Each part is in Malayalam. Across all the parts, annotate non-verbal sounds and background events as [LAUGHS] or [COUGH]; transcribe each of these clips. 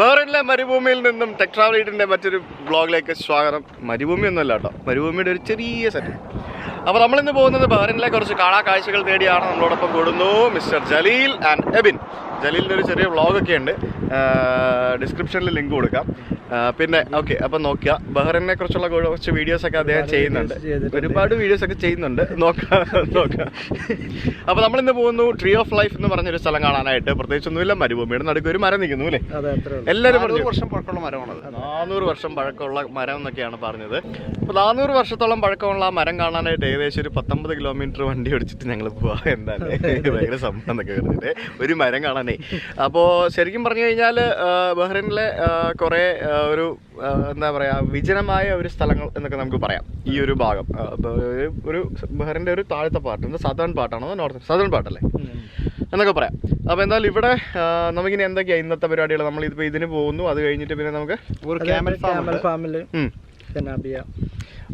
ബഹ്റിനിലെ മരുഭൂമിയിൽ നിന്നും ടെക് ട്രാവലീറ്റിന്റെ മറ്റൊരു ബ്ലോഗിലേക്ക് സ്വാഗതം. മരുഭൂമി ഒന്നുമല്ല കേട്ടോ. മരുഭൂമിയുടെ ഒരു ചെറിയ സെറ്റ് അപ്പോൾ നമ്മളിന്ന് പോകുന്നത് ബഹ്റിനിലെ കുറച്ച് കാണാ കാഴ്ചകൾ തേടിയാണ് നമ്മളോടൊപ്പം കൂടുന്നു മിസ്റ്റർ ജലീൽ ആൻഡ് എബിൻ. ജലീലിന്റെ ഒരു ചെറിയ വ്ളോഗൊക്കെ ഉണ്ട്. ഡിസ്ക്രിപ്ഷനിൽ ലിങ്ക് കൊടുക്കാം. പിന്നെ ഓക്കെ അപ്പം നോക്കുക ബഹ്റിനെ കുറിച്ചുള്ള കുറച്ച് വീഡിയോസ് ഒക്കെ അദ്ദേഹം ചെയ്യുന്നുണ്ട്. ഒരുപാട് വീഡിയോസ് ഒക്കെ ചെയ്യുന്നുണ്ട്. നോക്കാം നോക്കാം. അപ്പോൾ നമ്മളിന്ന് പോകുന്നു ട്രീ ഓഫ് ലൈഫ് എന്ന് പറഞ്ഞൊരു സ്ഥലം കാണാനായിട്ട്. പ്രത്യേകിച്ചൊന്നുമില്ല മരുഭൂമിയുടെ നടുക്ക് ഒരു മരം നിൽക്കുന്നു അല്ലേ? അതെ അത്രേ ഉള്ളൂ. എല്ലാവരും പറഞ്ഞു. വർഷം പഴക്കമുള്ള മരമാണത്. നാനൂറ് വർഷം പഴക്കമുള്ള മരം എന്നൊക്കെയാണ് പറഞ്ഞത്. അപ്പോൾ നാനൂറ് വർഷത്തോളം പഴക്കമുള്ള ആ മരം കാണാനായിട്ട് ഏകദേശം ഒരു പത്തൊമ്പത് കിലോമീറ്റർ വണ്ടി ഓടിച്ചിട്ട് ഞങ്ങൾ പോവാ. എന്താണ്? ഭയങ്കര സംഭവം എന്നൊക്കെ പറഞ്ഞിട്ട് ഒരു മരം കാണാനേ. അപ്പോൾ ശരിക്കും പറഞ്ഞു കഴിഞ്ഞാൽ ബഹ്റിനിലെ കുറേ ഒരു എന്താ പറയുക വിജനമായ ഒരു സ്ഥലങ്ങൾ എന്നൊക്കെ നമുക്ക് പറയാം. ഈ ഒരു ഭാഗം. ഒരു- ബഹ്റിന്റെ ഒരു താഴത്തെ പാർട്ട്. സദേൺ പാർട്ടാണോ നോർത്ത് സദേൺ പാർട്ടല്ലേ എന്നൊക്കെ പറയാം. അപ്പോൾ എന്തായാലും ഇവിടെ നമുക്കിനി എന്തൊക്കെയാണ് ഇന്നത്തെ പരിപാടികൾ നമ്മൾ ഇതിപ്പോൾ ഇതിന് പോകുന്നു. അത് കഴിഞ്ഞിട്ട് പിന്നെ നമുക്ക് ഒരു ക്യാമൽ ഫാമിൽ ജനാബിയ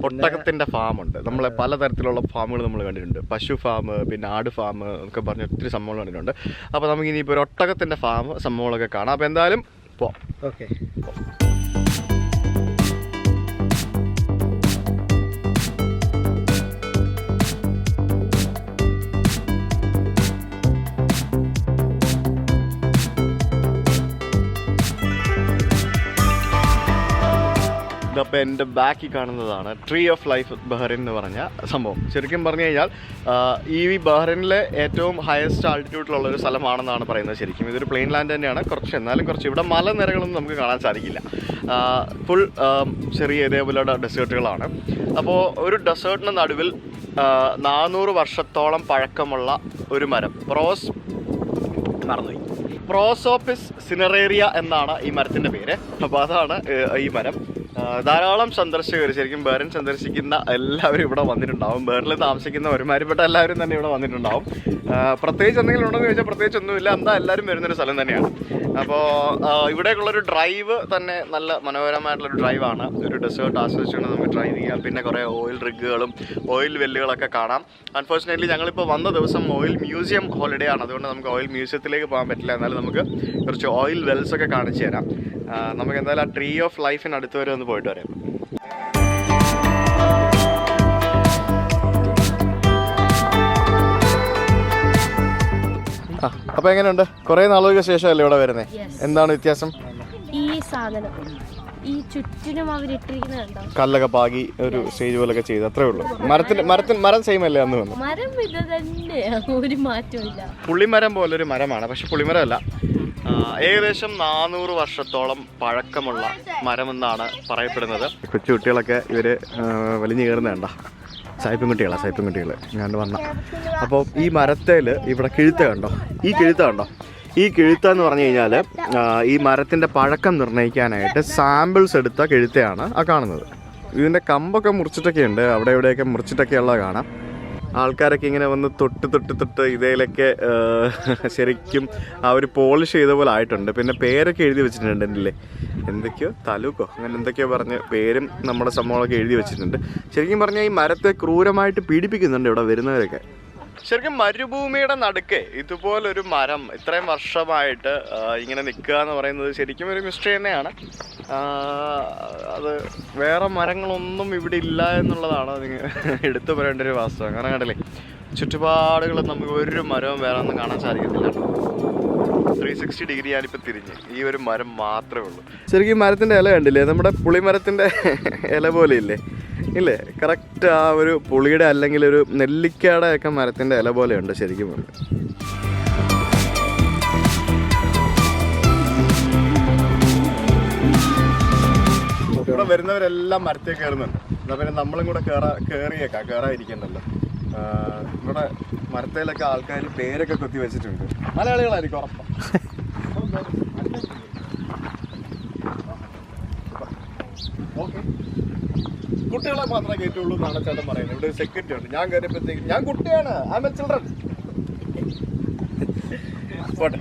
ഒട്ടകത്തിന്റെ ഫാം ഉണ്ട് നമ്മളെ പലതരത്തിലുള്ള ഫാമുകൾ നമ്മൾ കണ്ടിട്ടുണ്ട്. പശു ഫാം പിന്നെ ആട് ഫാം ഒക്കെ പറഞ്ഞ് ഒത്തിരി സംഭവങ്ങൾ കണ്ടിട്ടുണ്ട്. അപ്പോൾ നമുക്ക് ഇനിയിപ്പോൾ ഒരു ഒട്ടകത്തിന്റെ ഫാം സംഭവങ്ങളൊക്കെ കാണാം. അപ്പോൾ എന്തായാലും പോ ഓക്കെ. ഇതപ്പോൾ എന്റെ ബാക്കിൽ കാണുന്നതാണ് ട്രീ ഓഫ് ലൈഫ് ബഹ്റിൻ എന്ന് പറഞ്ഞ സംഭവം. ശരിക്കും പറഞ്ഞു കഴിഞ്ഞാൽ ഈ ബഹ്റിനിലെ ഏറ്റവും ഹയസ്റ്റ് ആൾട്ടിറ്റ്യൂഡിലുള്ള ഒരു സ്ഥലമാണെന്നാണ് പറയുന്നത് ശരിക്കും. ഇതൊരു പ്ലെയിൻ ലാൻഡ് തന്നെയാണ്. കുറച്ച് എന്നാലും കുറച്ച് ഇവിടെ മലനിരകളൊന്നും നമുക്ക് കാണാൻ സാധിക്കില്ല. ഫുൾ ചെറിയ ഇതേപോലെയുള്ള ഡെസേർട്ടുകളാണ് അപ്പോൾ ഒരു ഡെസേർട്ടിന് നടുവിൽ നാനൂറ് വർഷത്തോളം പഴക്കമുള്ള ഒരു മരം പ്രോസ് മറന്നുപോയി. പ്രോസോപ്പിസ് സിനറേറിയ എന്നാണ് ഈ മരത്തിന്റെ പേര്. അപ്പോൾ അതാണ് ഈ മരം. ധാരാളം സന്ദർശകർ ശരിക്കും ബേറിൻ സന്ദർശിക്കുന്ന എല്ലാവരും ഇവിടെ വന്നിട്ടുണ്ടാവും. ബേറിൽ താമസിക്കുന്ന ഒരുമാരിപ്പെട്ട എല്ലാവരും തന്നെ ഇവിടെ വന്നിട്ടുണ്ടാവും. പ്രത്യേകിച്ച് എന്തെങ്കിലും ഉണ്ടോ എന്ന് ചോദിച്ചാൽ പ്രത്യേകിച്ച് ഒന്നുമില്ല. എന്താ എല്ലാവരും വരുന്നൊരു സ്ഥലം തന്നെയാണ്. അപ്പോൾ ഇവിടേക്കുള്ളൊരു ഡ്രൈവ് തന്നെ നല്ല മനോഹരമായിട്ടുള്ളൊരു ഡ്രൈവാണ് ഒരു ഡെസേർട്ട് ആസ്വദിച്ചുകൊണ്ട് നമുക്ക് ഡ്രൈവ് ചെയ്യാം. പിന്നെ കുറേ ഓയിൽ റിഗുകളും ഓയിൽ വെല്ലുകളൊക്കെ കാണാം. അൺഫോർച്ചുനേറ്റ്ലി ഞങ്ങളിപ്പോൾ വന്ന ദിവസം ഓയിൽ മ്യൂസിയം ഹോളിഡേ ആണ്. അതുകൊണ്ട് നമുക്ക് ഓയിൽ മ്യൂസിയത്തിലേക്ക് പോകാൻ പറ്റില്ല. എന്നാലും നമുക്ക് കുറച്ച് ഓയിൽ വെൽസ് ഒക്കെ കാണിച്ചു തരാം. നമുക്ക് എന്തായാലും ആ ട്രീ ഓഫ് ലൈഫിന് അടുത്ത് വരെ ഒന്ന് പോയിട്ട് വരാം. അപ്പൊ എങ്ങനെയുണ്ട്? കുറെ നാളുകൾക്ക് ശേഷമല്ലേ ഇവിടെ വരുന്നത്. എന്താണ് വ്യത്യാസം? ഈ സാധനം ഈ ചുറ്റിനും അവരിട്ടിരിക്കുന്നത് കണ്ടോ? കല്ലൊക്കെ പാകി ഒരു സ്റ്റേജ് പോലൊക്കെ ചെയ്ത് അത്രേ ഉള്ളൂ. മരത്തിന് മരത്തിന് മരം സെയിം അല്ലേ അന്ന് വന്നു മരം ഇത് തന്നെ ഒരു മാറ്റമില്ല പുള്ളിമരം ഒരു മരമാണ് പക്ഷെ പുളിമരം ആ, ഏകദേശം നാനൂറ് വർഷത്തോളം പഴക്കമുള്ള മരമെന്നാണ് പറയപ്പെടുന്നത്. കൊച്ചു കുട്ടികളൊക്കെ ഇവർ ആ, വലിഞ്ഞു കയറുന്ന കണ്ട. സായിപ്പും കുട്ടികളാണ് സായിപ്പും കുട്ടികൾ ഞാൻ വന്ന. അപ്പോൾ ഈ മരത്തേൽ ഇവിടെ കിഴുത്ത കണ്ടോ? ഈ കിഴുത്ത കണ്ടോ? ഈ കിഴുത്ത എന്ന് പറഞ്ഞു കഴിഞ്ഞാൽ ഈ മരത്തിന്റെ പഴക്കം നിർണയിക്കാനായിട്ട് സാമ്പിൾസ് എടുത്ത കിഴുത്തയാണ് ആ കാണുന്നത്. ഇതിന്റെ കമ്പൊക്കെ മുറിച്ചിട്ടൊക്കെ ഉണ്ട് അവിടെ ഇവിടെയൊക്കെ മുറിച്ചിട്ടൊക്കെ ഉള്ളത് കാണാം. ആൾക്കാരൊക്കെ ഇങ്ങനെ വന്ന് തൊട്ട് തൊട്ട് തൊട്ട് ഇതിലൊക്കെ ശരിക്കും ആ ഒരു പോളിഷ് ചെയ്ത പോലെ ആയിട്ടുണ്ട്. പിന്നെ പേരൊക്കെ എഴുതി വെച്ചിട്ടുണ്ട് അല്ലേ എന്തൊക്കെയോ തലൂക്കോ അങ്ങനെ എന്തൊക്കെയോ പറഞ്ഞ് പേരും നമ്മുടെ സംഭവങ്ങളൊക്കെ എഴുതി വെച്ചിട്ടുണ്ട്. ശരിക്കും പറഞ്ഞാൽ ഈ മരത്തെ ക്രൂരമായിട്ട് പീഡിപ്പിക്കുന്നുണ്ട് ഇവിടെ വരുന്നവരൊക്കെ. ശരിക്കും മരുഭൂമിയുടെ നടുക്ക് ഇതുപോലൊരു മരം ഇത്രയും വർഷമായിട്ട് ഇങ്ങനെ നിൽക്കുക എന്ന് പറയുന്നത് ശരിക്കും ഒരു മിസ്റ്ററി തന്നെയാണ്. അത് വേറെ മരങ്ങളൊന്നും ഇവിടെ ഇല്ല എന്നുള്ളതാണ് എടുത്തു പറയേണ്ട ഒരു വാസ്തവം. കാരണം കണ്ടില്ലേ ചുറ്റുപാടുകൾ നമുക്ക് ഒരു മരവും വേറെ ഒന്നും കാണാൻ സാധിക്കത്തില്ല. ത്രീ സിക്സ്റ്റി ഡിഗ്രി ഞാനിപ്പോൾ തിരിഞ്ഞ്. ഈ ഒരു മരം മാത്രമേ ഉള്ളൂ. ശരിക്കും മരത്തിന്റെ ഇല കണ്ടില്ലേ? നമ്മുടെ പുളിമരത്തിന്റെ ഇല പോലെ ഇല്ലേ ഇല്ലേ? കറക്റ്റ് ആ ഒരു പുളിയുടെ അല്ലെങ്കിൽ ഒരു നെല്ലിക്കയുടെ ഒക്കെ മരത്തിന്റെ ഇല പോലെയുണ്ട് ശരിക്കും പറഞ്ഞാൽ. ഇവിടെ വരുന്നവരെല്ലാം മരത്തിൽ കയറുന്നുണ്ട്. എന്നാ പിന്നെ നമ്മളും കൂടെ കയറാ കയറിയേക്കാം കയറാതിരിക്കണ്ടല്ലോ ഇവിടെ മരത്തേലൊക്കെ ആൾക്കാർ പേരൊക്കെ കൊത്തി വെച്ചിട്ടുണ്ട്. മലയാളികളായിരിക്കും ഉറപ്പാ. [LAUGHS] ഓക്കെ. കുട്ടികളെ മാത്രമേ കയറ്റുള്ളൂ എന്നാണ് ചേട്ടൻ പറയുന്നത്. ഇവിടെ ഒരു സെക്യൂരിറ്റി ഉണ്ട്. ഞാൻ കയറിയപ്പോഴത്തേക്കും ഞാൻ കുട്ടിയാണ്. ഐ എം എ ചിൽഡ്രൻ പോട്ടെ.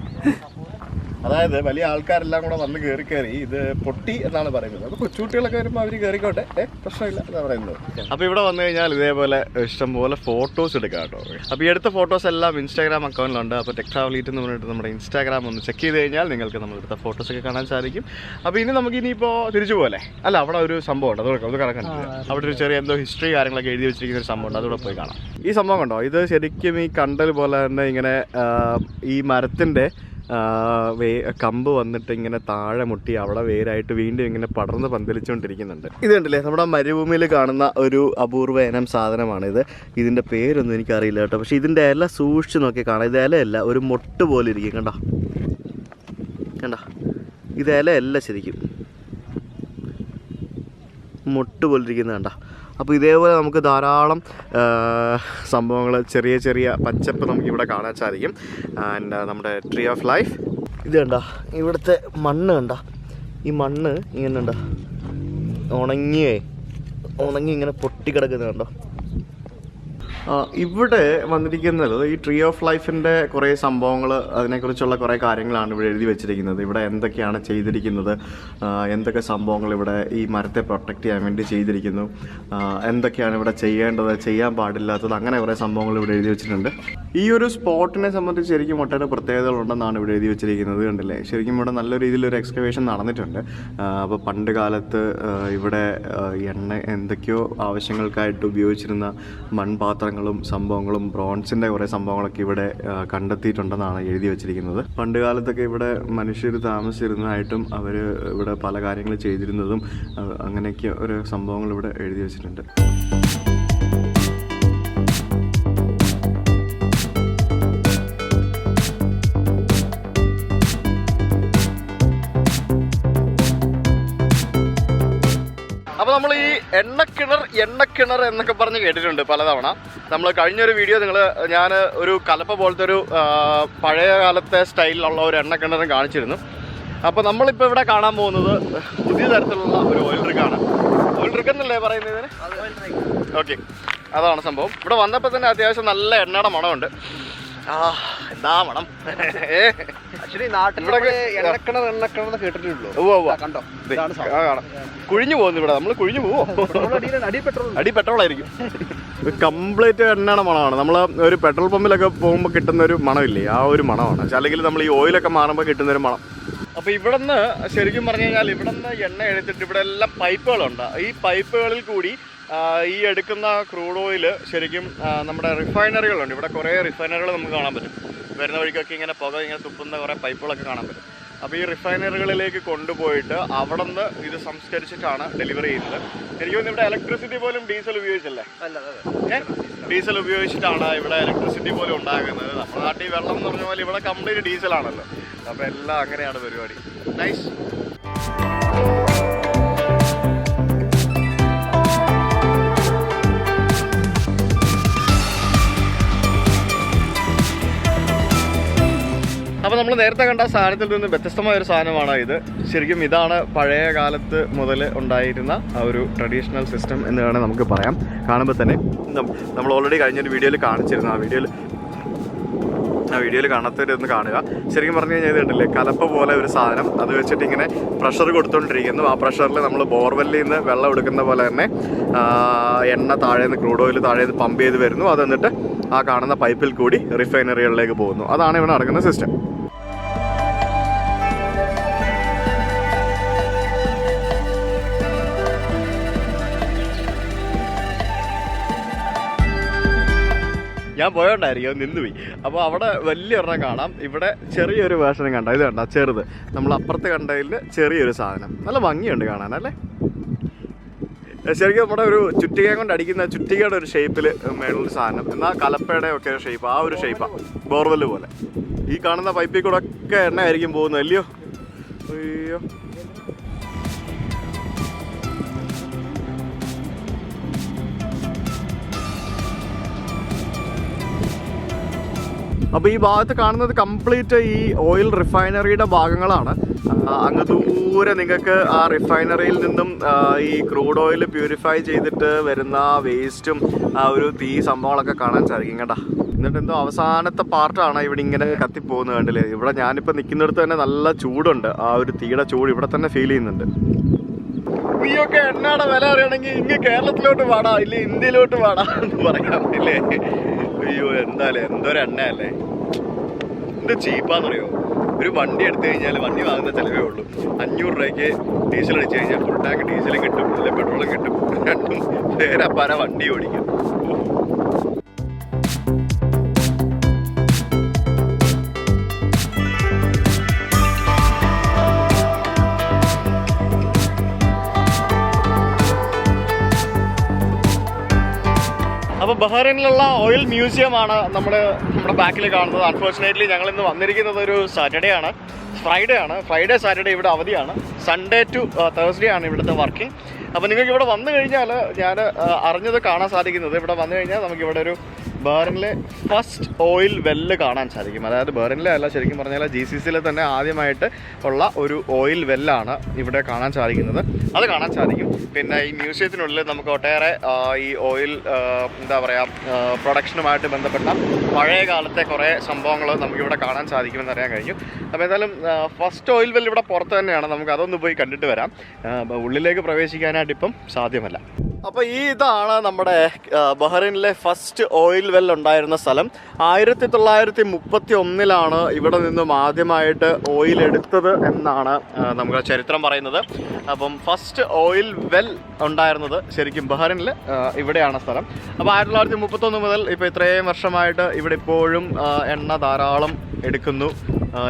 അതായത് വലിയ ആൾക്കാരെല്ലാം കൂടെ വന്ന് കയറി കയറി ഇത് പൊട്ടി എന്നാണ് പറയുന്നത്. അപ്പോൾ കൊച്ചുകുട്ടികളൊക്കെ വരുമ്പോൾ അവർ കയറിക്കോട്ടെ ഏ പ്രശ്നമില്ല എന്നാണ് പറയുന്നത്. അപ്പോൾ ഇവിടെ വന്നു കഴിഞ്ഞാൽ ഇതേപോലെ ഇഷ്ടംപോലെ ഫോട്ടോസ് എടുക്കാം കേട്ടോ. അപ്പോൾ ഈ എടുത്ത ഫോട്ടോസ് എല്ലാം ഇൻസ്റ്റാഗ്രാം അക്കൗണ്ടിലുണ്ട് അപ്പോൾ ടെക് ട്രാവലീറ്റ് എന്ന് പറഞ്ഞിട്ട് നമ്മുടെ ഇൻസ്റ്റാഗ്രാം ഒന്ന് ചെക്ക് ചെയ്ത് കഴിഞ്ഞാൽ നിങ്ങൾക്ക് നമ്മൾ എടുത്ത ഫോട്ടോസ് ഒക്കെ കാണാൻ സാധിക്കും. അപ്പോൾ ഇനി നമുക്ക് ഇനിയിപ്പോൾ തിരിച്ചു പോലെ അല്ല അവിടെ ഒരു സംഭവം ഉണ്ട് അത് അത് കണക്കാൻ അവിടെ ഒരു ചെറിയ എന്തോ ഹിസ്റ്ററി കാര്യങ്ങളൊക്കെ എഴുതി വെച്ചിരിക്കുന്ന ഒരു സംഭവം ഉണ്ട് അതുകൂടെ പോയി കാണാം. ഈ സംഭവം കണ്ടോ? ഇത് ശരിക്കും ഈ കണ്ടൽ പോലെ തന്നെ ഇങ്ങനെ ഈ മരത്തിന്റെ ആ, വേ കമ്പ് വന്നിട്ട് ഇങ്ങനെ താഴെ മുട്ടി അവിടെ വേരായിട്ട് വീണ്ടും ഇങ്ങനെ പടർന്ന് പന്തലിച്ചുകൊണ്ടിരിക്കുന്നുണ്ട് ഇത് കണ്ടില്ലേ? നമ്മുടെ മരുഭൂമിയിൽ കാണുന്ന ഒരു അപൂർവ ഇനം സാധനമാണിത്. ഇതിന്റെ പേരൊന്നും എനിക്കറിയില്ല കേട്ടോ. പക്ഷേ ഇതിന്റെ ഇല സൂക്ഷിച്ച് നോക്കി കാണാം. ഇത് ഇലയല്ല ഒരു മൊട്ട് പോലെ ഇരിക്കും. കണ്ടോ? കണ്ടോ? ഇത് ഇലയല്ല ശരിക്കും. മുട്ട് പോലെ ഇരിക്കുന്നത് കണ്ട? അപ്പോൾ ഇതേപോലെ നമുക്ക് ധാരാളം സംഭവങ്ങൾ ചെറിയ ചെറിയ പച്ചപ്പ് നമുക്ക് ഇവിടെ കാണാൻ സാധിക്കും. ആൻഡ് നമ്മുടെ ട്രീ ഓഫ് ലൈഫ് ഇത് കണ്ട ഇവിടുത്തെ മണ്ണ് കണ്ട. ഈ മണ്ണ് ഇങ്ങനെ ഉണ്ട ഉണങ്ങിയേ ഉണങ്ങി ഇങ്ങനെ പൊട്ടിക്കിടക്കുന്നത് കണ്ടോ? ഇവിടെ വന്നിരിക്കുന്നത് ഈ ട്രീ ഓഫ് ലൈഫിന്റെ കുറേ സംഭവങ്ങൾ അതിനെക്കുറിച്ചുള്ള കുറേ കാര്യങ്ങളാണ് ഇവിടെ എഴുതി വെച്ചിരിക്കുന്നത്. ഇവിടെ എന്തൊക്കെയാണ് ചെയ്തിരിക്കുന്നത്? എന്തൊക്കെ സംഭവങ്ങൾ ഇവിടെ ഈ മരത്തെ പ്രൊട്ടക്റ്റ് ചെയ്യാൻ വേണ്ടി ചെയ്തിരിക്കുന്നു? എന്തൊക്കെയാണ് ഇവിടെ ചെയ്യേണ്ടത്? ചെയ്യാൻ പാടില്ലാത്തത്? അങ്ങനെ കുറേ സംഭവങ്ങൾ ഇവിടെ എഴുതി വെച്ചിട്ടുണ്ട്. ഈ ഒരു സ്പോട്ടിനെ സംബന്ധിച്ച് ശരിക്കും ഒട്ടേറെ പ്രത്യേകതകളുണ്ടെന്നാണ് ഇവിടെ എഴുതി വെച്ചിരിക്കുന്നത് കണ്ടില്ലേ? ശരിക്കും ഇവിടെ നല്ല രീതിയിലൊരു എക്സ്കവേഷൻ നടന്നിട്ടുണ്ട്. അപ്പോൾ പണ്ട് കാലത്ത് ഇവിടെ എണ്ണ എന്തൊക്കെയോ ആവശ്യങ്ങൾക്കായിട്ട് ഉപയോഗിച്ചിരുന്ന മൺപാത്രങ്ങളും സംഭവങ്ങളും ബ്രോൺസിന്റെ കുറേ സംഭവങ്ങളൊക്കെ ഇവിടെ കണ്ടെത്തിയിട്ടുണ്ടെന്നാണ് എഴുതി വെച്ചിരിക്കുന്നത്. പണ്ട് കാലത്തൊക്കെ ഇവിടെ മനുഷ്യർ താമസിച്ചിരുന്നതായിട്ടും അവർ ഇവിടെ പല കാര്യങ്ങൾ ചെയ്തിരുന്നതും അങ്ങനെയൊക്കെ ഒരു സംഭവങ്ങൾ ഇവിടെ എഴുതി വെച്ചിട്ടുണ്ട്. എണ്ണക്കിണർ എണ്ണക്കിണർ എന്നൊക്കെ പറഞ്ഞ് കേട്ടിട്ടുണ്ട് പലതവണ. നമ്മൾ കഴിഞ്ഞൊരു വീഡിയോ നിങ്ങൾ ഞാൻ ഒരു കലപ്പ പോലത്തെ ഒരു പഴയ കാലത്തെ സ്റ്റൈലിലുള്ള ഒരു എണ്ണക്കിണറും കാണിച്ചിരുന്നു. അപ്പോൾ നമ്മളിപ്പോൾ ഇവിടെ കാണാൻ പോകുന്നത് പുതിയ തരത്തിലുള്ള ഒരു ഓയിൽ റിഗാണ് ഓയിൽ റിഗ് എന്നല്ലേ പറയുന്നതിന് ഓക്കെ അതാണ് സംഭവം. ഇവിടെ വന്നപ്പോൾ തന്നെ അത്യാവശ്യം നല്ല എണ്ണയുടെ മണമുണ്ട്. ആ എന്താ മണം? ആക്ച്വലി നാട്ടിൽ എണ്ണക്കിണർ എണ്ണക്കിണർ കേട്ടിട്ടുള്ളൂ ഉവ്വ്. ദാ കണ്ടോ? ഇതാണ് ആ കാണാം. കുഴിഞ്ഞു പോകുന്നു ഇവിടെ. നമ്മൾ കുഴിഞ്ഞു പോവോ? അടി പെട്രോൾ. അടി പെട്രോൾ ആയിരിക്കും കംപ്ലീറ്റ് എണ്ണയുടെ മണമാണ്. നമ്മൾ ഒരു പെട്രോൾ പമ്പിലൊക്കെ പോകുമ്പോൾ കിട്ടുന്ന ഒരു മണമില്ലേ? ആ ഒരു മണമാണ്. അല്ലെങ്കിൽ നമ്മൾ ഈ ഓയിലൊക്കെ മാറുമ്പോൾ കിട്ടുന്ന ഒരു മണം. അപ്പോൾ ഇവിടുന്ന് ശരിക്കും പറഞ്ഞു കഴിഞ്ഞാൽ ഇവിടെ നിന്ന് എണ്ണ എടുത്തിട്ട് ഇവിടെ എല്ലാം പൈപ്പുകളുണ്ട്. ഈ പൈപ്പുകളിൽ കൂടി ഈ എടുക്കുന്ന ക്രൂഡ് ഓയിൽ ശരിക്കും നമ്മുടെ റിഫൈനറികളുണ്ട്. ഇവിടെ കുറേ റിഫൈനറികൾ നമുക്ക് കാണാൻ പറ്റും. വരുന്ന വഴിക്കൊക്കെ ഇങ്ങനെ പുക ഇങ്ങനെ തുപ്പുന്ന കുറേ പൈപ്പുകളൊക്കെ കാണാൻ പറ്റും. അപ്പോൾ ഈ റിഫൈനറികളിലേക്ക് കൊണ്ടുപോയിട്ട് അവിടെ നിന്ന് ഇത് സംസ്കരിച്ചിട്ടാണ് ഡെലിവറി ചെയ്യുന്നത്. എനിക്ക് തോന്നുന്നു ഇവിടെ ഇലക്ട്രിസിറ്റി പോലും ഡീസൽ ഉപയോഗിച്ചല്ലേ? ഡീസൽ ഉപയോഗിച്ചിട്ടാണ് ഇവിടെ ഇലക്ട്രിസിറ്റി പോലും ഉണ്ടാകുന്നത്. നമ്മുടെ നാട്ടിൽ വെള്ളം എന്ന് പറഞ്ഞ പോലെ ഇവിടെ കംപ്ലീറ്റ് ഡീസലാണല്ലോ അപ്പോൾ എല്ലാം അങ്ങനെയാണ് പരിപാടി. നൈസ് അപ്പോൾ നമ്മൾ നേരത്തെ കണ്ട സാധനത്തിൽ നിന്ന് വ്യത്യസ്തമായ ഒരു സാധനമാണ് ഇത്. ശരിക്കും ഇതാണ് പഴയ കാലത്ത് മുതൽ ഉണ്ടായിരുന്ന ആ ഒരു ട്രഡീഷണൽ സിസ്റ്റം എന്ന് വേണേൽ നമുക്ക് പറയാം. കാണുമ്പോൾ തന്നെ നമ്മൾ ഓൾറെഡി കഴിഞ്ഞൊരു വീഡിയോയിൽ കാണിച്ചിരുന്നു. ആ വീഡിയോയിൽ ആ വീഡിയോയിൽ കാണാത്തവരൊന്ന് കാണുക. ശരിക്കും പറഞ്ഞു കഴിഞ്ഞാൽ ഇത് കണ്ടില്ലേ? കലപ്പ പോലെ ഒരു സാധനം. അത് വെച്ചിട്ട് ഇങ്ങനെ പ്രഷർ കൊടുത്തുകൊണ്ടിരിക്കുന്നു ആ പ്രഷറിൽ നമ്മൾ ബോർവെല്ലിൽ നിന്ന് വെള്ളം എടുക്കുന്ന പോലെ തന്നെ എണ്ണ താഴെ നിന്ന് ക്രൂഡ് ഓയിൽ താഴെ നിന്ന് പമ്പ് ചെയ്ത് വരുന്നു. അത് എന്നിട്ട് ആ കാണുന്ന പൈപ്പിൽ കൂടി റിഫൈനറികളിലേക്ക് പോകുന്നു. അതാണ് ഇവിടെ നടക്കുന്ന സിസ്റ്റം ഞാൻ പോയോണ്ടായിരിക്കും നിന്ന് നിന്നുപോയി. അപ്പോൾ അവിടെ വലിയ ഒരെണ്ണം കാണാം. ഇവിടെ ചെറിയൊരു വേർഷനും കണ്ട? ഇത് കണ്ട? ചെറുത്. നമ്മൾ അപ്പുറത്ത് കണ്ടതിൽ ചെറിയൊരു സാധനം. നല്ല ഭംഗിയുണ്ട് കാണാൻ അല്ലേ? ശരിക്കും നമ്മുടെ ഒരു ചുറ്റിക കൊണ്ട് അടിക്കുന്ന ചുറ്റികയുടെ ഒരു ഷേപ്പിൽ മേളുള്ള സാധനം. എന്നാൽ കലപ്പയുടെ ഒക്കെ ഷേപ്പ് ആ ഒരു ഷേപ്പാണ് ബോർവെൽ പോലെ. ഈ കാണുന്ന പൈപ്പിൽ കൂടെ ഒക്കെ എണ്ണ ആയിരിക്കും പോകുന്നത് അല്ലയോ? അയ്യോ. അപ്പോൾ ഈ ഭാഗത്ത് കാണുന്നത് കംപ്ലീറ്റ് ഈ ഓയിൽ റിഫൈനറിയുടെ ഭാഗങ്ങളാണ്. അങ്ങ് ദൂരെ നിങ്ങൾക്ക് ആ റിഫൈനറിയിൽ നിന്നും ഈ ക്രൂഡ് ഓയിൽ പ്യൂരിഫൈ ചെയ്തിട്ട് വരുന്ന വേസ്റ്റും ആ ഒരു തീ സംഭവങ്ങളൊക്കെ കാണാൻ സാധിക്കും കേട്ടാ. എന്നിട്ട് എന്തോ അവസാനത്തെ പാർട്ടാണ് ഇവിടെ ഇങ്ങനെ കത്തിപ്പോകുന്നത് കണ്ടില്ലേ? ഇവിടെ ഞാനിപ്പോൾ നിൽക്കുന്നിടത്ത് തന്നെ നല്ല ചൂടുണ്ട്. ആ ഒരു തീയുടെ ചൂട് ഇവിടെ തന്നെ ഫീൽ ചെയ്യുന്നുണ്ട്. നീയൊക്കെ എണ്ണയുടെ വില അറിയണമെങ്കിൽ ഇങ്ങ് കേരളത്തിലോട്ട് വാടാ ഇല്ല ഇന്ത്യയിലോട്ട് വാടാ എന്ന് പറയാം ഇല്ലേ അയ്യോ എന്തായാലും എന്തൊരു എണ്ണയല്ലേ? എന്ത് ചീപ്പാന്നറിയോ? ഒരു വണ്ടി എടുത്തു കഴിഞ്ഞാൽ വണ്ടി വാങ്ങുന്ന ചിലവേ ഉള്ളൂ. അഞ്ഞൂറ് രൂപയ്ക്ക് ഡീസൽ അടിച്ചു കഴിഞ്ഞാൽ ഫുൾ ടാങ്ക് ഡീസലും കിട്ടും അല്ലെങ്കിൽ പെട്രോളും കിട്ടും. രണ്ടും നേരെ പല വണ്ടി ഓടിക്കും. അപ്പോൾ ബഹ്റൈനിലുള്ള ഓയിൽ മ്യൂസിയമാണ് നമ്മൾ നമ്മുടെ ബാക്കിൽ കാണുന്നത്. അൺഫോർച്ചുനേറ്റ്ലി ഞങ്ങൾ ഇന്ന് വന്നിരിക്കുന്നത് ഒരു സാറ്റർഡേ ആണ്. ഫ്രൈഡേ ആണ്. ഫ്രൈഡേ സാറ്റർഡേ ഇവിടെ അവധിയാണ്. സൺഡേ ടു തേഴ്സ്ഡേ ആണ് ഇവിടുത്തെ വർക്കിംഗ് അപ്പോൾ നിങ്ങൾക്ക് ഇവിടെ വന്നു കഴിഞ്ഞാൽ ഞാൻ അറിഞ്ഞത് കാണാൻ സാധിക്കുന്നത്. ഇവിടെ വന്നു കഴിഞ്ഞാൽ നമുക്ക് ഇവിടെ ഒരു ബഹ്റിനിലെ ഫസ്റ്റ് ഓയിൽ വെല്ല് കാണാൻ സാധിക്കും. അതായത് ബേറിനിലെ അല്ല ശരിക്കും പറഞ്ഞാൽ ജി സി സിയിലെ തന്നെ ആദ്യമായിട്ട് ഉള്ള ഒരു ഓയിൽ വെല്ലാണ് ഇവിടെ കാണാൻ സാധിക്കുന്നത്. അത് കാണാൻ സാധിക്കും. പിന്നെ ഈ മ്യൂസിയത്തിനുള്ളിൽ നമുക്ക് ഒട്ടേറെ ഈ ഓയിൽ എന്താ പറയുക പ്രൊഡക്ഷനുമായിട്ട് ബന്ധപ്പെട്ട പഴയ കാലത്തെ കുറേ സംഭവങ്ങൾ നമുക്കിവിടെ കാണാൻ സാധിക്കുമെന്ന് അറിയാൻ കഴിഞ്ഞു. അപ്പോൾ ഏതായാലും ഫസ്റ്റ് ഓയിൽ വെൽ ഇവിടെ പുറത്ത് തന്നെയാണ്. നമുക്ക് അതൊന്ന് പോയി കണ്ടിട്ട് വരാം. ഉള്ളിലേക്ക് പ്രവേശിക്കാനായിട്ട് ഇപ്പം സാധ്യമല്ല. അപ്പോൾ ഈ ഇതാണ് നമ്മുടെ ബഹ്റിനിലെ ഫസ്റ്റ് ഓയിൽ വെൽ ഉണ്ടായിരുന്ന സ്ഥലം. ആയിരത്തി തൊള്ളായിരത്തി മുപ്പത്തി ഒന്നിലാണ് ഇവിടെ നിന്നും ആദ്യമായിട്ട് ഓയിൽ എടുത്തത് എന്നാണ് നമ്മുടെ നമുക്ക് ചരിത്രം പറയുന്നത്. അപ്പം ഫസ്റ്റ് ഓയിൽ വെൽ ഉണ്ടായിരുന്നത് ശരിക്കും ബഹ്റൈനിൽ ഇവിടെയാണ് സ്ഥലം. അപ്പോൾ ആയിരത്തി തൊള്ളായിരത്തി മുപ്പത്തൊന്ന് മുതൽ ഇപ്പോൾ ഇത്രയും വർഷമായിട്ട് ഇവിടെ ഇപ്പോഴും എണ്ണ ധാരാളം എടുക്കുന്നു.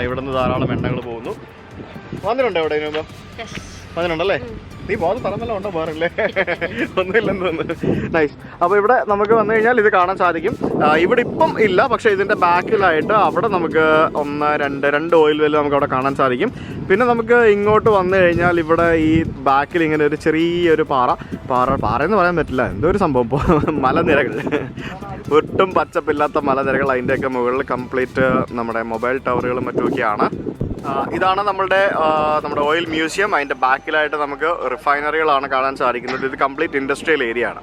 ഇവിടെ നിന്ന് ധാരാളം എണ്ണകൾ പോകുന്നു. വന്നിട്ടുണ്ടോ മുമ്പ് വന്നിട്ടുണ്ടല്ലേ? നീ പോകുന്ന സ്ഥലം വല്ലതും ഉണ്ടോ വേറല്ലേ? ഒന്നുമില്ലെന്ന് നൈസ് അപ്പോൾ ഇവിടെ നമുക്ക് വന്നു കഴിഞ്ഞാൽ ഇത് കാണാൻ സാധിക്കും. ഇവിടെ ഇപ്പം ഇല്ല പക്ഷേ ഇതിന്റെ ബാക്കിലായിട്ട് അവിടെ നമുക്ക് ഒന്ന് രണ്ട് രണ്ട് ഓയിൽ വെല്ല് നമുക്ക് അവിടെ കാണാൻ സാധിക്കും. പിന്നെ നമുക്ക് ഇങ്ങോട്ട് വന്നു കഴിഞ്ഞാൽ ഇവിടെ ഈ ബാക്കിൽ ഇങ്ങനെ ഒരു ചെറിയൊരു പാറ. പാറ പാറ എന്ന് പറയാൻ പറ്റില്ല. എന്തോ ഒരു സംഭവം. മലനിരകൾ. ഒട്ടും പച്ചപ്പില്ലാത്ത മലനിരകൾ. അതിന്റെയൊക്കെ മുകളിൽ കംപ്ലീറ്റ് നമ്മുടെ മൊബൈൽ ടവറുകളും മറ്റുമൊക്കെയാണ്. ഇതാണ് നമ്മളുടെ നമ്മുടെ ഓയിൽ മ്യൂസിയം. അതിന്റെ ബാക്കിലായിട്ട് നമുക്ക് റിഫൈനറികളാണ് കാണാൻ സാധിക്കുന്നത്. ഇത് കംപ്ലീറ്റ് ഇൻഡസ്ട്രിയൽ ഏരിയ ആണ്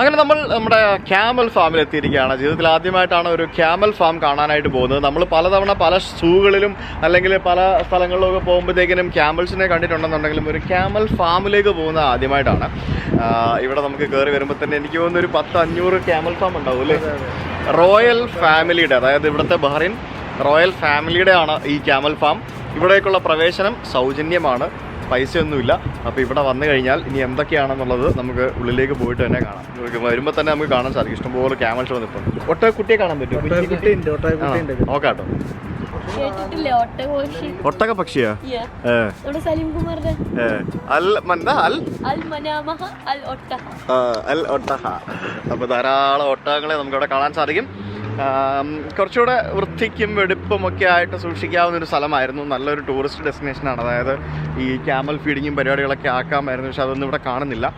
അങ്ങനെ നമ്മൾ നമ്മുടെ ക്യാമൽ ഫാമിൽ എത്തിയിരിക്കുകയാണ്. ജീവിതത്തിൽ ആദ്യമായിട്ടാണ് ഒരു ക്യാമൽ ഫാം കാണാനായിട്ട് പോകുന്നത്. നമ്മൾ പലതവണ പല സൂകളിലും അല്ലെങ്കിൽ പല സ്ഥലങ്ങളിലൊക്കെ പോകുമ്പോഴത്തേക്കിനും ക്യാമൽസിനെ കണ്ടിട്ടുണ്ടെന്നുണ്ടെങ്കിലും ഒരു ക്യാമൽ ഫാമിലേക്ക് പോകുന്നത് ആദ്യമായിട്ടാണ്. ഇവിടെ നമുക്ക് കയറി വരുമ്പോൾ തന്നെ എനിക്ക് തോന്നുന്നു ഒരു പത്ത് അഞ്ഞൂറ് ക്യാമൽ ഫാം ഉണ്ടാവും അല്ലേ? റോയൽ ഫാമിലിയുടെ അതായത് ഇവിടുത്തെ ബഹ്റിൻ റോയൽ ഫാമിലിയുടെ ആണ് ഈ ക്യാമൽ ഫാം. ഇവിടേക്കുള്ള പ്രവേശനം സൗജന്യമാണ്. പൈസയൊന്നുമില്ല. അപ്പോൾ ഇവിടെ വന്നു കഴിഞ്ഞാൽ ഇനി എന്തൊക്കെയാണെന്നുള്ളത് നമുക്ക് ഉള്ളിലേക്ക് പോയിട്ട് തന്നെ കാണാം. നമുക്ക് വരുമ്പോൾ തന്നെ നമുക്ക് കാണാൻ സാധിക്കും. ഇഷ്ടംപോലെ ക്യാമൽസ് വന്നിട്ടുണ്ട്. ഒട്ടേ കുട്ടിയെ കാണാൻ പറ്റും നോക്കാട്ടോ. ഒട്ടക പക്ഷിയാ? അപ്പോൾ ധാരാളം ഒട്ടകങ്ങളെ നമുക്കിവിടെ കാണാൻ സാധിക്കും. കുറച്ചുകൂടെ വൃത്തിക്കും വെടുപ്പും ഒക്കെ ആയിട്ട് സൂക്ഷിക്കാവുന്ന ഒരു സ്ഥലമായിരുന്നു. നല്ലൊരു ടൂറിസ്റ്റ് ഡെസ്റ്റിനേഷനാണ് അതായത് ഈ ക്യാമൽ ഫീഡിങ്ങും പരിപാടികളൊക്കെ ആക്കാമായിരുന്നു. പക്ഷെ അതൊന്നും ഇവിടെ കാണുന്നില്ല.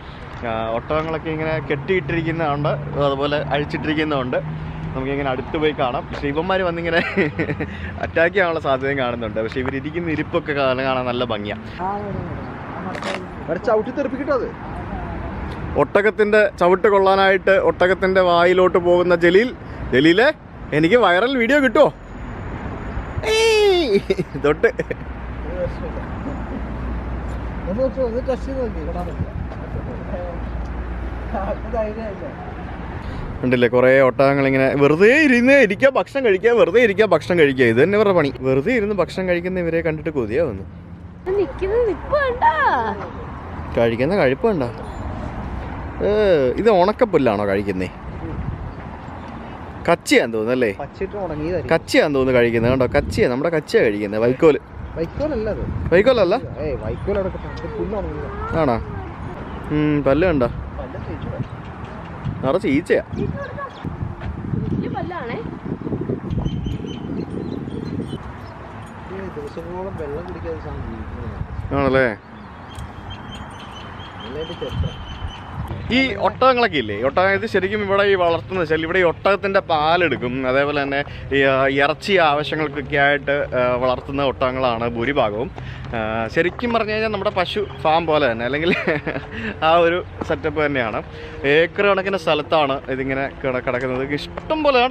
ഒട്ടകങ്ങളൊക്കെ ഇങ്ങനെ കെട്ടിയിട്ടിരിക്കുന്നതുണ്ട്. അതുപോലെ അഴിച്ചിട്ടിരിക്കുന്നതുണ്ട്. നമുക്കിങ്ങനെ അടുത്ത് പോയി കാണാം. പക്ഷേ ഇവന്മാർ വന്നിങ്ങനെ [LAUGHS] അറ്റാക്ക് ചെയ്യാനുള്ള സാധ്യതയും കാണുന്നുണ്ട്. പക്ഷേ ഇവരിരിക്കുന്ന ഇരിപ്പൊക്കെ കാണാൻ നല്ല ഭംഗിയാണ് ചവിട്ടി തെറിപ്പിക്കട്ടോ അത്. ഒട്ടകത്തിന്റെ ചവിട്ട് കൊള്ളാനായിട്ട് ഒട്ടകത്തിന്റെ വായിലോട്ട് പോകുന്ന ജലീൽ ജലീലെ എനിക്ക് വൈറൽ വീഡിയോ കിട്ടുമോ! തൊട്ട്. ഉണ്ടല്ലേ കുറേ ഒട്ടകങ്ങൾ ഇങ്ങനെ വെറുതെ ഇരുന്ന് ഇരിക്കുക ഭക്ഷണം കഴിക്കുക വെറുതെ ഇരിക്കുക ഭക്ഷണം കഴിക്കുക ഇത് തന്നെ ഇവരുടെ പണി. വെറുതെ ഇരുന്ന് ഭക്ഷണം കഴിക്കുന്ന ഇവരെ കണ്ടിട്ട് കൊതിയാവുന്നു. കഴിക്കുന്ന കഴിപ്പ് വേണ്ട ഏ, ഇത് ഉണക്കപ്പുല്ലാണോ കഴിക്കുന്നേ? കച്ചിയാന്ന് തോന്നുന്നു അല്ലേ കച്ചിയാൻ കച്ചിയാന്ന് തോന്നുന്നു കഴിക്കുന്നത്. കണ്ടോ? കച്ചിയാ. നമ്മുടെ കച്ചിയാ കഴിക്കുന്നത്. വൈക്കോൽ. വൈക്കോലല്ല ആണോ? ഉം, പല്ല് കണ്ടോ? നിറച്ച് ഈച്ചയാ ആണല്ലേ? ഈ ഒട്ടകങ്ങളൊക്കെ ഇല്ലേ? ഒട്ടകം ഇത് ശരിക്കും ഇവിടെ ഈ വളർത്തുന്ന വെച്ചാൽ ഇവിടെ ഈ ഒട്ടകത്തിന്റെ പാലെടുക്കും. അതേപോലെ തന്നെ ഈ ഇറച്ചി ആവശ്യങ്ങൾക്കൊക്കെ ആയിട്ട് വളർത്തുന്ന ഒട്ടകങ്ങളാണ് ഭൂരിഭാഗവും. ശരിക്കും പറഞ്ഞു കഴിഞ്ഞാൽ നമ്മുടെ പശു ഫാം പോലെ തന്നെ അല്ലെങ്കിൽ ആ ഒരു സെറ്റപ്പ് തന്നെയാണ്. ഏക്കർ കണക്കിന് സ്ഥലത്താണ് ഇതിങ്ങനെ കിട- കിടക്കുന്നത്. ഇഷ്ടം പോലെ?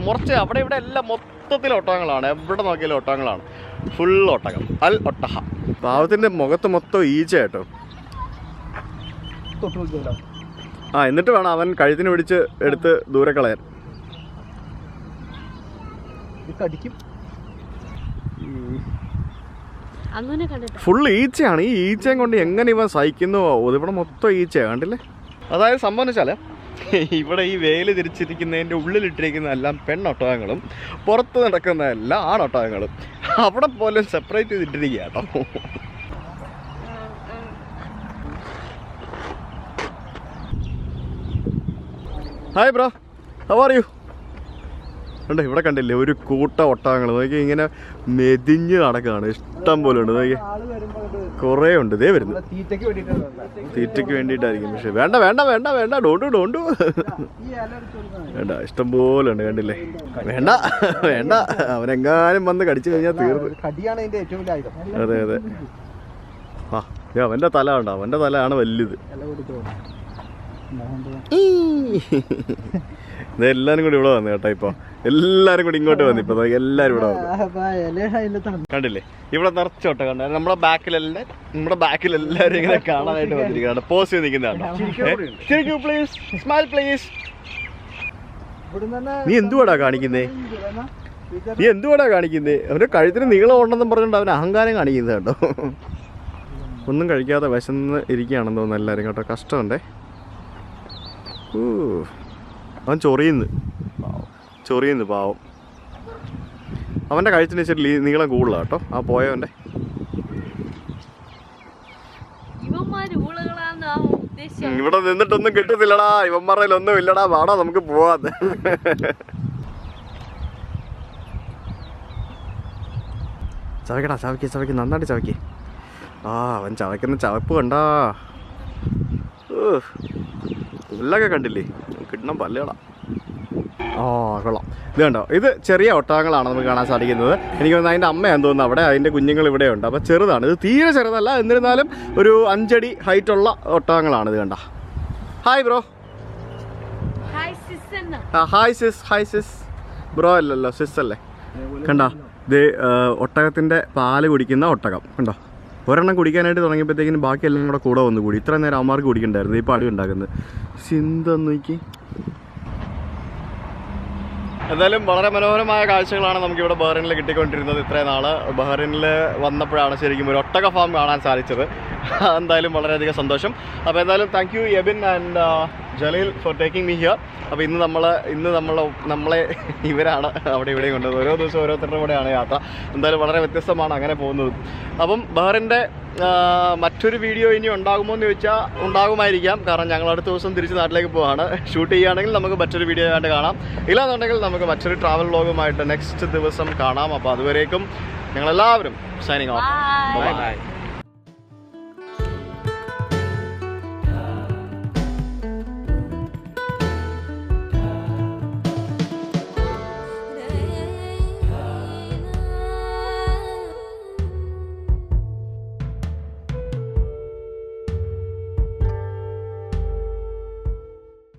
മുറച്ച് അവിടെ ഇവിടെ എല്ലാം മൊത്തത്തിൽ ഒട്ടകങ്ങളാണ്. എവിടെ നോക്കിയാലും ഒട്ടകങ്ങളാണ്. ഫുൾ ഒട്ടകം. അൽ ഒട്ടഹ. പാവത്തിന്റെ മുഖത്ത് മൊത്തം ഈച്ച കേട്ടോ. തൊട്ട് ആ എന്നിട്ട് വേണം അവൻ കഴുത്തിന് പിടിച്ച് എടുത്ത് ദൂരെ കളയാൻ. ഫുൾ ഈച്ചയാണ്. ഈ ഈച്ചയും കൊണ്ട് എങ്ങനെ ഇവൻ സഹിക്കുന്നു? ഇവിടെ മൊത്തം ഈച്ചയാണ് കണ്ടില്ലേ? അതായത് സംഭവം വെച്ചാൽ ഇവിടെ ഈ വേൽ തിരിച്ചിരിക്കുന്നതിന്റെ ഉള്ളിലിട്ടിരിക്കുന്ന എല്ലാം പെണ്ണൊട്ടകങ്ങളും പുറത്ത് നടക്കുന്ന എല്ലാം ആണൊട്ടകങ്ങളും. അവിടെ പോലും സെപ്പറേറ്റ് ചെയ്തിട്ടിരിക്കുക കേട്ടോ hi bro how are you ഉണ്ട് ഇവിടെ കണ്ടില്ലേ ഒരു കൂട്ട ഒട്ടകങ്ങൾ. നോക്കി ഇങ്ങനെ മെതിഞ്ഞ് നടക്കുകയാണ് ഇഷ്ടം പോലെ ഉണ്ട്. നോക്കി കുറേ ഉണ്ട്. ഇതേ വരുന്നു. തീറ്റയ്ക്ക് വേണ്ടിയിട്ടായിരിക്കും. പക്ഷെ വേണ്ട വേണ്ട വേണ്ട വേണ്ട. ഡോണ്ടു ഡോണ്ടു. വേണ്ട ഇഷ്ടം പോലെ ഉണ്ട്. കണ്ടില്ലേ? വേണ്ട വേണ്ട. അവനെങ്ങാനും വന്ന് കടിച്ചു കഴിഞ്ഞാൽ തീർന്നു. അതെ അതെ. ആ അവന്റെ തല ഉണ്ടോ അവന്റെ തലയാണ് വലുത്. കൊടുത്തു കൂടി ഇവിടെ വന്നു കേട്ടോ ഇപ്പൊ. എല്ലാരും കൂടി ഇങ്ങോട്ട് വന്നു ഇപ്പൊ. എല്ലാരും ഇവിടെ വന്നു. കണ്ടില്ലേ? ഇവിടെ നിറച്ചോട്ടെ കണ്ട? നമ്മുടെ ബാക്കിലെല്ലാം നമ്മുടെ ബാക്കിലെല്ലാരും ഇങ്ങനെ കാണാനായിട്ട് വന്നിരിക്കുകയാണ്. പോസ് ചെയ്ത് നിൽക്കുന്നതാണ് പ്ലീസ് സ്മൈൽ പ്ലീസ് നീ എന്തുവാടാ കാണിക്കുന്നേ? നീ എന്തുവാടാ കാണിക്കുന്നേ? അവന്റെ കഴുത്തിന് നീളം ഉണ്ടെന്നും പറഞ്ഞിട്ട് അവൻ അഹങ്കാരം കാണിക്കുന്നത് കേട്ടോ. ഒന്നും കഴിക്കാതെ വിശന്ന് ഇരിക്കുകയാണെന്ന് തോന്നുന്നു എല്ലാവരും കേട്ടോ. കഷ്ടമുണ്ടേ അവൻ ചൊറിയുന്നു. ചൊറിയുന്നു പാവം. അവന്റെ കഴുത്തിന് ഇച്ചിരി നീളം കൂടുതലാണ് കേട്ടോ. ആ പോയവന്റെ ഇവിടെ നിന്നിട്ടൊന്നും കിട്ടത്തില്ലടാ. ഇവന്മാരുടെ ഒന്നും ഇല്ലടാ. വാടാ നമുക്ക് പോവാന്ന് ചവയ്ക്കടാ ചവയ്ക്ക് ചവയ്ക്ക്. നന്നായിട്ട് ചവയ്ക്ക്. ആ അവൻ ചവയ്ക്കുന്ന ചവപ്പ് കണ്ടാ. പുല്ലൊക്കെ കണ്ടില്ലേ? കിട്ടണം പല്ലടാ ആ കൊള്ളാം. ഇത് കണ്ടോ? ഇത് ചെറിയ ഒട്ടകങ്ങളാണ് നമുക്ക് കാണാൻ സാധിക്കുന്നത്. എനിക്ക് തോന്നുന്നു അതിന്റെ അമ്മയാന്ന് തോന്നുന്നു. അവിടെ അതിന്റെ കുഞ്ഞുങ്ങൾ ഇവിടെ ഉണ്ട്. അപ്പോൾ ചെറുതാണ്. ഇത് തീരെ ചെറുതല്ല. എന്നിരുന്നാലും ഒരു അഞ്ചടി ഹൈറ്റുള്ള ഒട്ടകങ്ങളാണ് ഇത് കണ്ട. Hi bro hi sis hi sis bro അല്ലല്ലോ സിസ് അല്ലേ? കണ്ട. ഇത് ഒട്ടകത്തിന്റെ പാൽ കുടിക്കുന്ന ഒട്ടകം. കണ്ടോ? ഒരെണ്ണം കുടിക്കാനായിട്ട് തുടങ്ങിയപ്പോഴത്തേക്കിനും ബാക്കി എല്ലാം കൂടെ കൂടെ വന്നു കൂടി. ഇത്ര നേരം അമ്മമാർക്ക് കുടിക്കണ്ടായിരുന്നു ഈ പാടി ഉണ്ടാക്കുന്നത്. നോക്കി. എന്തായാലും വളരെ മനോഹരമായ കാഴ്ചകളാണ് നമുക്ക് ഇവിടെ ബഹ്റിനിൽ കിട്ടിക്കൊണ്ടിരുന്നത് ഇത്രയും നാൾ ബഹ്റിനിൽ വന്നപ്പോഴാണ് ശരിക്കും ഒരു ഒട്ടക ഫാം കാണാൻ സാധിച്ചത്. എന്തായാലും വളരെയധികം സന്തോഷം. അപ്പോൾ എന്തായാലും thank you Yabin and Jaleel for taking me here അപ്പോൾ ഇന്ന് നമ്മൾ ഇന്ന് നമ്മൾ നമ്മളെ [LAUGHS] ഇവരാണ് അവിടെ ഇവിടെയും കൊണ്ടത്. ഓരോ ദിവസം ഓരോരുത്തരുടെ കൂടെയാണ് യാത്ര. എന്തായാലും വളരെ വ്യത്യസ്തമാണ് അങ്ങനെ പോകുന്നത്. അപ്പം ബഹ്റിന്റെ മറ്റൊരു വീഡിയോ ഇനി ഉണ്ടാകുമോ എന്ന് ചോദിച്ചാൽ ഉണ്ടാകുമായിരിക്കാം. കാരണം ഞങ്ങൾ അടുത്ത ദിവസം തിരിച്ച് നാട്ടിലേക്ക് പോവാണ്. ഷൂട്ട് ചെയ്യുകയാണെങ്കിൽ നമുക്ക് മറ്റൊരു വീഡിയോ ആയിട്ട് കാണാം. ഇല്ലാന്നുണ്ടെങ്കിൽ നമുക്ക് മറ്റൊരു ട്രാവൽ വ്ലോഗുമായിട്ട് നെക്സ്റ്റ് ദിവസം കാണാം. അപ്പോൾ അതുവരേക്കും ഞങ്ങളെല്ലാവരും സൈനിങ് ഓഫ് ബൈ ബൈ